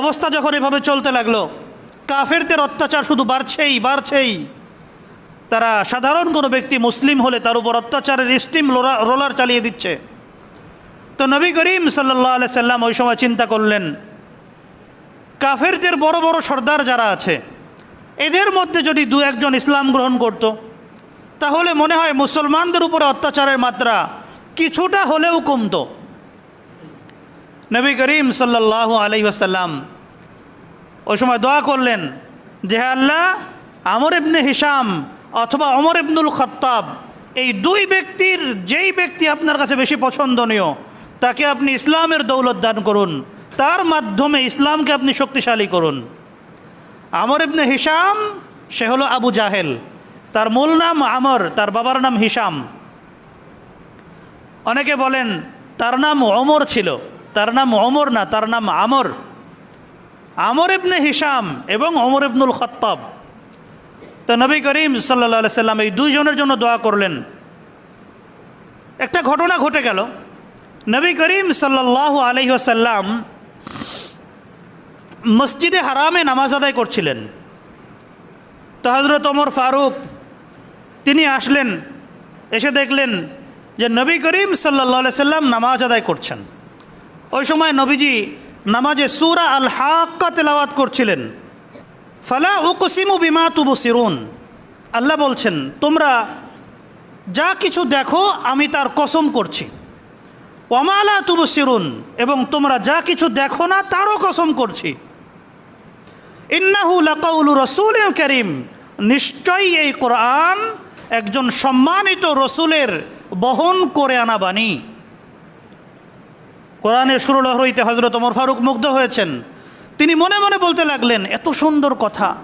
অবস্থা যখন এভাবে চলতে লাগল, কাফেরদের অত্যাচার শুধু বাড়ছেই বাড়ছেই। তারা সাধারণ কোনো ব্যক্তি মুসলিম হলে তার উপর অত্যাচারের স্টিম রোলার চালিয়ে দিচ্ছে। তো নবী করিম সাল্লাহ সাল্লাম ওই সময় চিন্তা করলেন, কাফেরদের বড় বড় সর্দার যারা আছে, এদের মধ্যে যদি দু একজন ইসলাম গ্রহণ করত, তাহলে মনে হয় মুসলমানদের উপরে অত্যাচারের মাত্রা কিছুটা হলেও কমতো। নবী করিম সাল্লাহ আলাই আসাল্লাম ওই সময় দোয়া করলেন যে হে আল্লাহ, আমর ইবনে হিসাম অথবা অমর ইবনুল খত্তাব, এই দুই ব্যক্তির যেই ব্যক্তি আপনার কাছে বেশি পছন্দনীয়, তাকে আপনি ইসলামের দৌলত দান করুন, তার মাধ্যমে ইসলামকে আপনি শক্তিশালী করুন। আমর ইবনে হিসাম সে হলো আবু জাহেল, তার মূল নাম আমর, তার বাবার নাম হিসাম অনেকে বলেন তার নাম অমর ছিল। তার নাম অমর না, তার নাম আমর। আমর ইবনে হিসাম এবং অমর ইবনুল খত্তাব। তো নবী করিম সাল্লা সাল্লাম এই দুইজনের জন্য দোয়া করলেন। একটা ঘটনা ঘটে গেল। নবী করিম সাল্লাহ আলহিহাসাল্লাম মসজিদে হারামে নামাজ আদায় করছিলেন। তো হজরত ওমর ফারুক, তিনি আসলেন, এসে দেখলেন যে নবী করিম সাল্লা সাল্লাম নামাজ আদায় করছেন। ওই সময় নবীজি নামাজে সুরা আল হাক্কা তেলাওয়াত করছিলেন। ফালা উকসিমু বিমা তুবু সিরুন আল্লাহ বলছেন, তোমরা যা কিছু দেখো, আমি তার কসম করছি। ওমালা তুবু সিরুন এবং তোমরা যা কিছু দেখো না, তারও কসম করছি। ইন্নাহু লাকাউলু রসুল করিম। নিশ্চয়ই এই কোরআন একজন সম্মানিত রসুলের বহন করে আনা বাণী। কোরআনের সুরলহর হইতে হজরত ওমর ফারুক মুগ্ধ হয়েছেন। তিনি মনে মনে বলতে লাগলেন, এত সুন্দর কথা।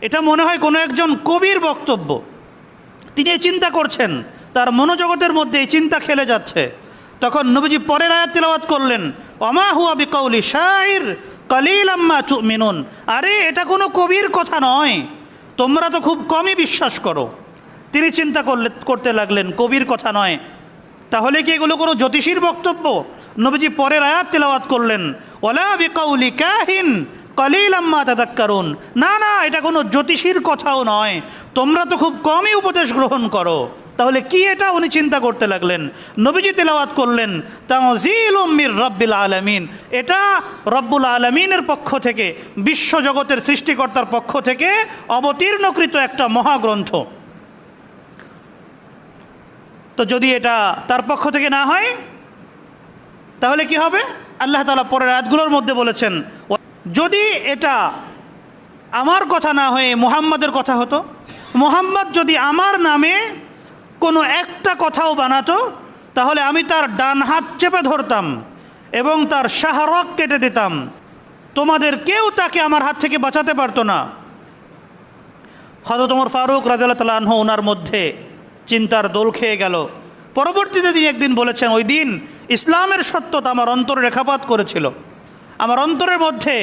এটা মনে হয় কোনো একজন কবির বক্তব্য। তিনি চিন্তা করছেন, তার মনোজগতের মধ্যে এই চিন্তা খেলে যাচ্ছে। তখন নবীজি পরের আয়াত তিলাওয়াত করলেন অমা হুয়া বিকৌলি শাইর কালিল আম্মা মিনুন আরে, এটা কোনো কবির কথা নয়। তোমরা তো খুব কমই বিশ্বাস করো। তিনি চিন্তা করলে, করতে লাগলেন, কবির কথা নয় তাহলে কি এগুলো কোনো জ্যোতিষীর বক্তব্য? নবীজি পরের আয়াত তেলাওয়াত করলেন, ওলা বিকাউলি কাহিন কলিল আম্মা তাদাক্কারুন। না না, এটা কোনো জ্যোতিষীর কথাও নয়। তোমরা তো খুব কমই উপদেশ গ্রহণ করো। তাহলে কি এটা? উনি চিন্তা করতে লাগলেন। নবীজি তেলাওয়াত করলেন তাজিল উম্মির রব্বিল আলমিন। এটা রব্বুল আলমিনের পক্ষ থেকে, বিশ্বজগতের সৃষ্টিকর্তার পক্ষ থেকে অবতীর্ণকৃত একটা মহাগ্রন্থ। তো যদি এটা তার পক্ষ থেকে না হয়, তাহলে কি হবে? আল্লাহ তালা পরের রাতগুলোর মধ্যে বলেছেন, যদি এটা আমার কথা না হয়ে মুহাম্মাদের কথা হতো, মোহাম্মদ যদি আমার নামে কোনো একটা কথাও বানাতো, তাহলে আমি তার ডান হাত চেপে ধরতাম এবং তার শাহরক কেটে দিতাম। তোমাদের কেউ তাকে আমার হাত থেকে বাঁচাতে পারতো না। হজরত ওমর ফারুক রাজাল্লাহ তালাহ ওনার মধ্যে চিন্তার দোল খেয়ে গেল। পরবর্তীতে তিনি একদিন বলেছেন, ওই দিন ইসলামের সত্যতা আমার অন্তরে রেখাপাত করেছিল। আমার অন্তরের মধ্যে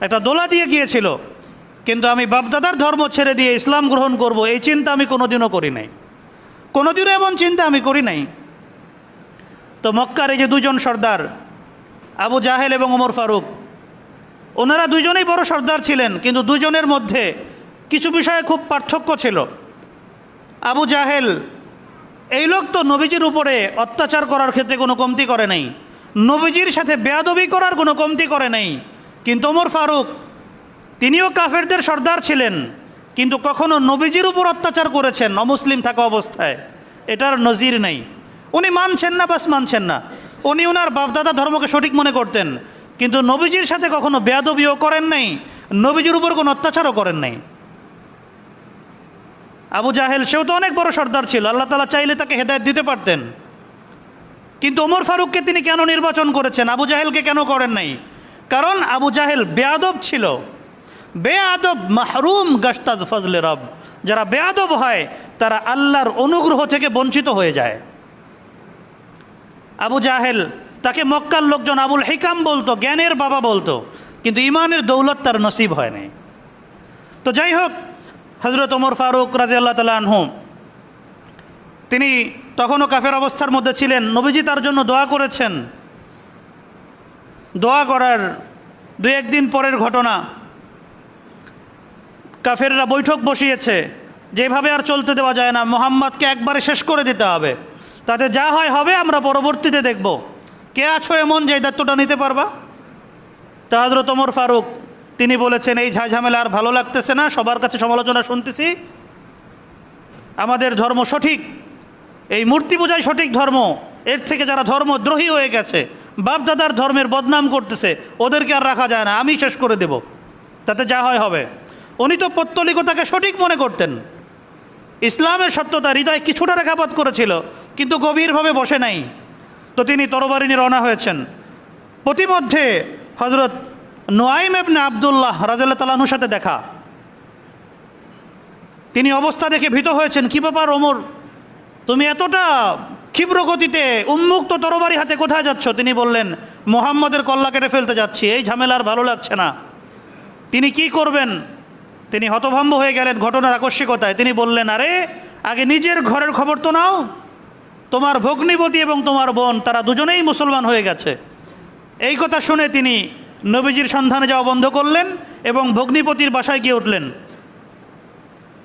একটা দোলা দিয়ে গিয়েছিল। কিন্তু আমি বাপদাদার ধর্ম ছেড়ে দিয়ে ইসলাম গ্রহণ করব, এই চিন্তা আমি কোনোদিনও করি নাই। কোনোদিনও এমন চিন্তা আমি করি নাই। তো মক্কার এই যে দুজন সর্দার, আবু জাহেল এবং ওমর ফারুক, ওনারা দুজনেই বড় সর্দার ছিলেন, কিন্তু দুজনের মধ্যে কিছু বিষয়ে খুব পার্থক্য ছিল। আবু জাহেল, এই লোক তো নবীজির উপরে অত্যাচার করার ক্ষেত্রে কোনো কমতি করে নাই। নবীজির সাথে বেয়াদবি করার কোনো কমতি করে নাই। কিন্তু ওমর ফারুক, তিনিও কাফেরদের সর্দার ছিলেন, কিন্তু কখনো নবীজির উপর অত্যাচার করেছেন, অমুসলিম থাকা অবস্থায়। এটার নজির নেই। উনি মানছেন না, বাস মানছেন না। উনি ওনার বাপদাদা ধর্মকে সঠিক মনে করতেন, কিন্তু নবীজির সাথে কখনো বেয়াদবিও করেন নাই, নবীজির উপর কোনো অত্যাচারও করেন নাই। আবু জাহেল, সেও তো অনেক বড় সর্দার ছিল। আল্লাহ তালা চাইলে তাকে হেদায়ত দিতে পারতেন। কিন্তু ওমর ফারুককে তিনি কেন নির্বাচন করেছেন? আবু জাহেলকে কেন করেন নাই? কারণ আবু জাহেল বেয়াদব ছিল। বেয়াদব মাহরুম গাস্তাজ ফজলে রব। যারা বেয়াদব হয়, তারা আল্লাহর অনুগ্রহ থেকে বঞ্চিত হয়ে যায়। আবু জাহেল তাকে মক্কার লোকজন আবুল হিকাম বলতো, জ্ঞানের বাবা বলতো। কিন্তু ইমানের দৌলত তার নসিব হয় নাই। তো যাই হোক হজরত ওমর ফারুক রাজি আল্লাহ তালা আনহু, তিনি তখনও কাফের অবস্থার মধ্যে ছিলেন। নবীজি তার জন্য দোয়া করেছেন। দোয়া করার দু একদিন পরের ঘটনা। কাফেররা বৈঠক বসিয়েছে, যেভাবে আর চলতে দেওয়া যায় না। মোহাম্মদকে একবারে শেষ করে দিতে হবে। তাতে যা হয় হবে আমরা পরবর্তীতে দেখব। কে আছো এমন যে দায়িত্বটা নিতে পারবা? তা ওমর ফারুক তিনি বলেছেন, এই ঝাঝামেলা আর ভালো লাগতেছে না, সবার কাছে সমালোচনা শুনতেছি। আমাদের ধর্ম সঠিক, এই মূর্তি পূজাই সঠিক ধর্ম। এর থেকে যারা ধর্মদ্রোহী হয়ে গেছে, বাপদাদার ধর্মের বদনাম করতেছে, ওদেরকে আর রাখা যায় না, আমি শেষ করে দেব। তাতে যা হয় হবে। উনি তো পত্তলিকতাকে সঠিক মনে করতেন। ইসলামের সত্যতা হৃদয় কিছুটা রেখাপাত করেছিল, কিন্তু গভীরভাবে বসে নাই। তো তিনি তরবারি নিয়ে রওনা হয়েছেন। প্রতিমধ্যে হজরত নোয়াইম এবনে আবদুল্লাহ রাজাল্লাহ তালাহুর সাথে দেখা। তিনি অবস্থা দেখে ভীত হয়েছেন, কী ব্যাপার ওমর? তুমি এতটা ক্ষিপ্র গতিতে উন্মুক্ত তরবারি হাতে কোথায় যাচ্ছ? তিনি বললেন, মোহাম্মদের কল্লা কেটে ফেলতে যাচ্ছি, এই ঝামেলার ভালো লাগছে না। তিনি কি করবেন? তিনি হতভম্ব হয়ে গেলেন ঘটনার আকস্মিকতায়। তিনি বললেন, আরে, আগে নিজের ঘরের খবর তো নাও। তোমার ভগ্নিপতি এবং তোমার বোন, তারা দুজনেই মুসলমান হয়ে গেছে। এই কথা শুনে তিনি নবীজির সন্ধানে যাওয়া বন্ধ করলেন এবং ভগ্নিপতির বাসায় গিয়ে উঠলেন।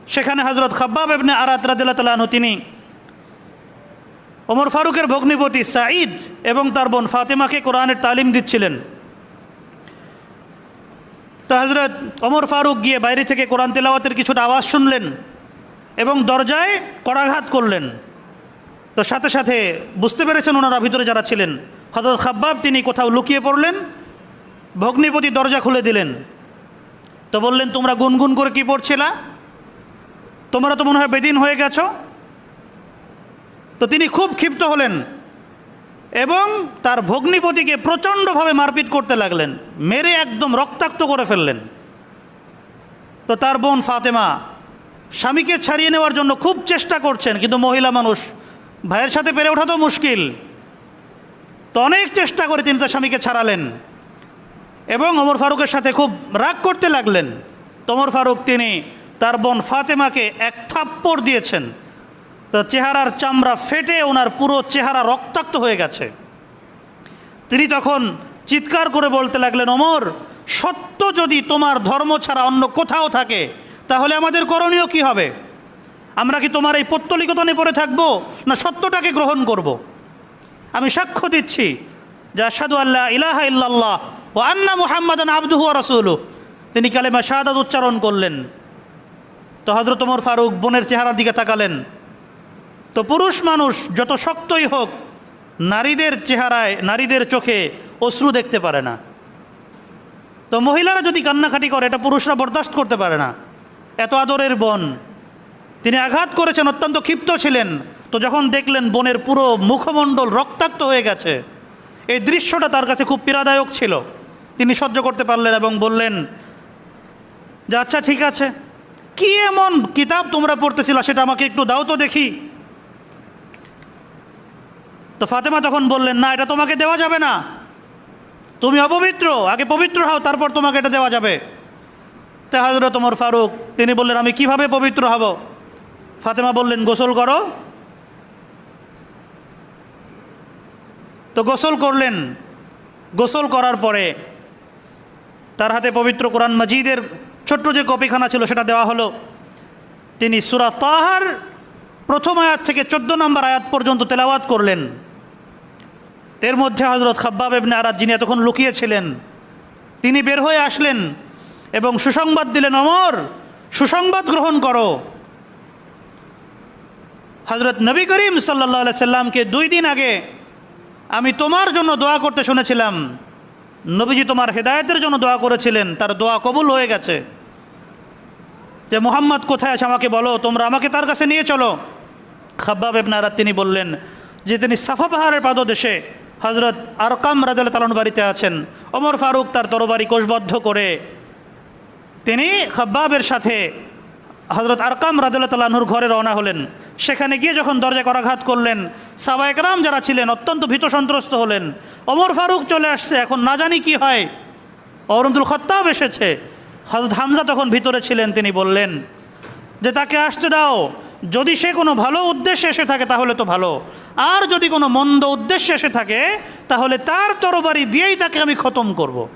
সেখানে হজরত খাব্বাব এবনে আরাত রাদিল্লা তালাহু তিনি ওমর ফারুকের ভগ্নিপতি সাঈদ এবং তার বোন ফাতেমাকে কোরআনের তালিম দিচ্ছিলেন। তো হজরত ওমর ফারুক গিয়ে বাইরে থেকে কোরআন তেলাওয়াতের কিছুটা আওয়াজ শুনলেন এবং দরজায় কড়াঘাত করলেন। তো সাথে সাথে বুঝতে পেরেছেন ওনারা ভিতরে যারা ছিলেন। হজরত খাব্বাব তিনি কোথাও লুকিয়ে পড়লেন ভগ্নিপতি দরজা খুলে দিলেন। তো বললেন, তোমরা গুনগুন করে কি পড়ছিলা? তোমরা তো মনে হয় বেদিন হয়ে গেছো। তো তিনি খুব ক্ষিপ্ত হলেন এবং তার ভগ্নিপতিকে প্রচণ্ডভাবে মারপিট করতে লাগলেন, মেরে একদম রক্তাক্ত করে ফেললেন। তো তার বোন ফাতেমা স্বামীকে ছাড়িয়ে নেওয়ার জন্য খুব চেষ্টা করছেন, কিন্তু মহিলা মানুষ, ভাইয়ের সাথে পেরে ওঠা তো মুশকিল। তো অনেক চেষ্টা করে তিনি তার স্বামীকে ছাড়ালেন। এবং ওমর ফারুকের সাথে খুব রাগ করতে লাগলেন। তোমর ফারুক তিনি তার বোন ফাতেমাকে এক থাপ্পড় দিয়েছেন। তো চেহারার চামড়া ফেটে ওনার পুরো চেহারা রক্তাক্ত হয়ে গেছে। তিনি তখন চিৎকার করে বলতে লাগলেন, ওমর, সত্য যদি তোমার ধর্ম ছাড়া অন্য কোথাও থাকে, তাহলে আমাদের করণীয় কি হবে? আমরা কি তোমার এই পত্তলিকতা নিয়ে পড়ে থাকব, না সত্যটাকে গ্রহণ করব। আমি সাক্ষ্য দিচ্ছি যা সাদু আল্লাহ ইলাহা ইল্লাল্লাহ ও আন্না মুহাম্মাদান আবদুহু রসুলু তিনি কালেমা শাহাদাত উচ্চারণ করলেন। তো হজরত ওমর ফারুক বোনের চেহারার দিকে তাকালেন। তো পুরুষ মানুষ যত শক্তই হোক, নারীদের চেহারায়, নারীদের চোখে অশ্রু দেখতে পারে না। তো মহিলারা যদি কান্নাকাটি করে, এটা পুরুষরা বরদাস্ত করতে পারে না। এত আদরের বোন। তিনি আঘাত করেছেন, অত্যন্ত ক্ষিপ্ত ছিলেন। তো যখন দেখলেন বোনের পুরো মুখমণ্ডল রক্তাক্ত হয়ে গেছে, এই দৃশ্যটা তার কাছে খুব পীড়াদায়ক ছিল। তিনি সহ্য করতে পারলেন এবং বললেন, যে আচ্ছা ঠিক আছে। কি এমন কিতাব তোমরা পড়তেছিল সেটা আমাকে একটু দাও তো দেখি। তো ফাতেমা তখন বললেন, না, এটা তোমাকে দেওয়া যাবে না। তুমি অপবিত্র, আগে পবিত্র হও, তারপর তোমাকে এটা দেওয়া যাবে। তে হজরত ওমর ফারুক, তিনি বললেন, আমি কীভাবে পবিত্র হব? ফাতেমা বললেন, গোসল করো। তো গোসল করলেন। গোসল করার পরে তার হাতে পবিত্র কোরআন মজিদের ছোট্ট যে কপিখানা ছিল, সেটা দেওয়া হলো। তিনি সুরা তাহার প্রথম আয়াত থেকে চোদ্দ নম্বর আয়াত পর্যন্ত তেলাওয়াত করলেন। এর মধ্যে হজরত খাব্বাব এবনে আরাত যিনি এতক্ষণ লুকিয়েছিলেন, তিনি বের হয়ে আসলেন এবং সুসংবাদ দিলেন, অমর, সুসংবাদ গ্রহণ করো। হজরত নবী করিম সাল্লা সাল্লামকে দুই দিন আগে আমি তোমার জন্য দোয়া করতে শুনেছিলাম। নবীজি তোমার হেদায়েতের জন্য দোয়া করেছিলেন, তার দোয়া কবুল হয়ে গেছে। যে মোহাম্মদ, কোথায় আছে আমাকে বলো, তোমরা আমাকে তার কাছে নিয়ে চলো। খাব্বাব এবনারাত তিনি বললেন যে তিনি সাফা পাহাড়ের পাদদেশে হজরত আরকাম রাজাল তালন বাড়িতে আছেন। ওমর ফারুক তার তরবারি কোষবদ্ধ করে তিনি খাব্বাবের সাথে হজরত আরকাম রাজুল্লাহ তাল্লাহুর ঘরে রওনা হলেন। সেখানে গিয়ে যখন দরজা করাঘাত করলেন সাবা একরাম যারা ছিলেন অত্যন্ত ভীত সন্ত্রস্ত হলেন। ওমর ফারুক চলে আসছে, এখন না জানি কি হয়। অরুন্দুল খত্তাব এসেছে। হজরত হামজা তখন ভিতরে ছিলেন, তিনি বললেন, যে তাকে আসতে দাও, যদি সে কোনো ভালো উদ্দেশ্যে এসে থাকে তাহলে তো ভালো। আর যদি কোনো মন্দ উদ্দেশ্যে এসে থাকে, তাহলে তার তরবারি দিয়েই তাকে আমি খতম করব।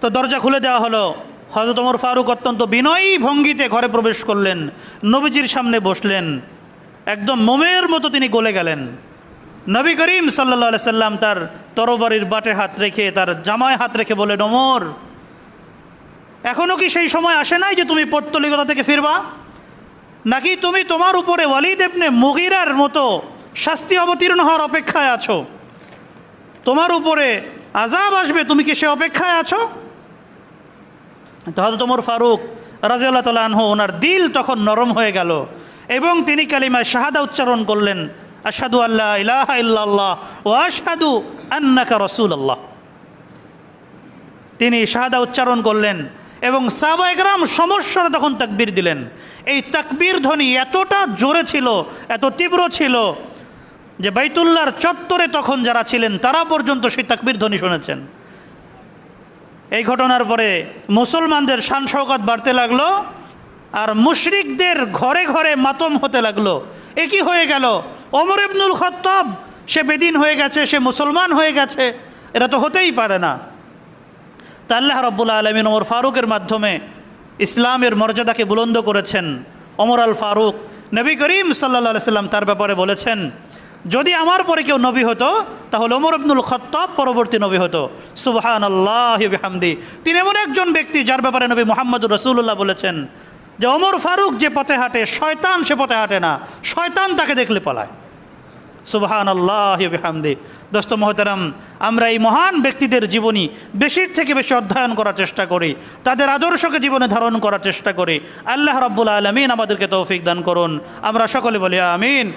তো দরজা খুলে দেওয়া হলো। হজরত ওমর ফারুক অত্যন্ত বিনয়ী ভঙ্গিতে ঘরে প্রবেশ করলেন। নবীজির সামনে বসলেন। একদম মোমের মতো তিনি গলে গেলেন। নবী করিম সাল্লা সাল্লাম তার তরবারির বাটে হাত রেখে, তার জামায় হাত রেখে বলেন ওমর এখনও কি সেই সময় আসে নাই যে তুমি পত্তলিকতা থেকে ফিরবা? নাকি তুমি তোমার উপরে ওয়ালিদ এপনে মুগিরার মতো শাস্তি অবতীর্ণ হওয়ার অপেক্ষায় আছো? তোমার উপরে আজাব আসবে, তুমি কি সে অপেক্ষায় আছো? তো হজরত ওমর ফারুক রাজিউল্লাহ তাল আনহু, ওনার দিল তখন নরম হয়ে গেল এবং তিনি কালিমায় শাহাদা উচ্চারণ করলেন আসাদু আল্লাহ ইলাহা ইল্লাল্লাহ ও আসাদু আন্নাকা রসুল আল্লাহ তিনি শাহাদা উচ্চারণ করলেন এবং সাবা একরাম সমস্যারা তখন তাকবীর দিলেন। এই তাকবীর ধ্বনি এতটা জোরে ছিল, এত তীব্র ছিল যে বাইতুল্লাহর চত্বরে তখন যারা ছিলেন তারা পর্যন্ত সেই তাকবীর ধ্বনি শুনেছেন। এই ঘটনার পরে মুসলমানদের শান শওকত বাড়তে লাগল আর মুশরিকদের ঘরে ঘরে মাতম হতে লাগল। এ কি হয়ে গেল? ওমর ইবনুল খত্তাব, সে বেদিন হয়ে গেছে, সে মুসলমান হয়ে গেছে, এটা তো হতেই পারে না। তা আল্লাহ রব্বুল আলমিন ওমর ফারুকের মাধ্যমে ইসলামের মর্যাদাকে বুলন্দ করেছেন। ওমর আল ফারুক, নবী করিম সাল্লা সাল্লাম তার ব্যাপারে বলেছেন, যদি আমার পরে কেউ নবী হতো, তাহলে ওমর আব্দুল খত্তাব পরবর্তী নবী হতো। সুবহান আল্লাহ হামদি তিনি এমন একজন ব্যক্তি যার ব্যাপারে নবী মোহাম্মদুর রসুল্লাহ বলেছেন যে অমর ফারুক যে পথে হাঁটে, শয়তান সে পথে হাঁটে না। শয়তান তাকে দেখলে পালায়। সুবহান আল্লাহ হামদি দোস্ত মহতারাম, আমরা এই মহান ব্যক্তিদের জীবনী বেশির থেকে বেশি অধ্যয়ন করার চেষ্টা করি, তাদের আদর্শকে জীবনে ধারণ করার চেষ্টা করি। আল্লাহ রব্বুল আলমিন আমাদেরকে তৌফিক দান করুন। আমরা সকলে বলি আমিন।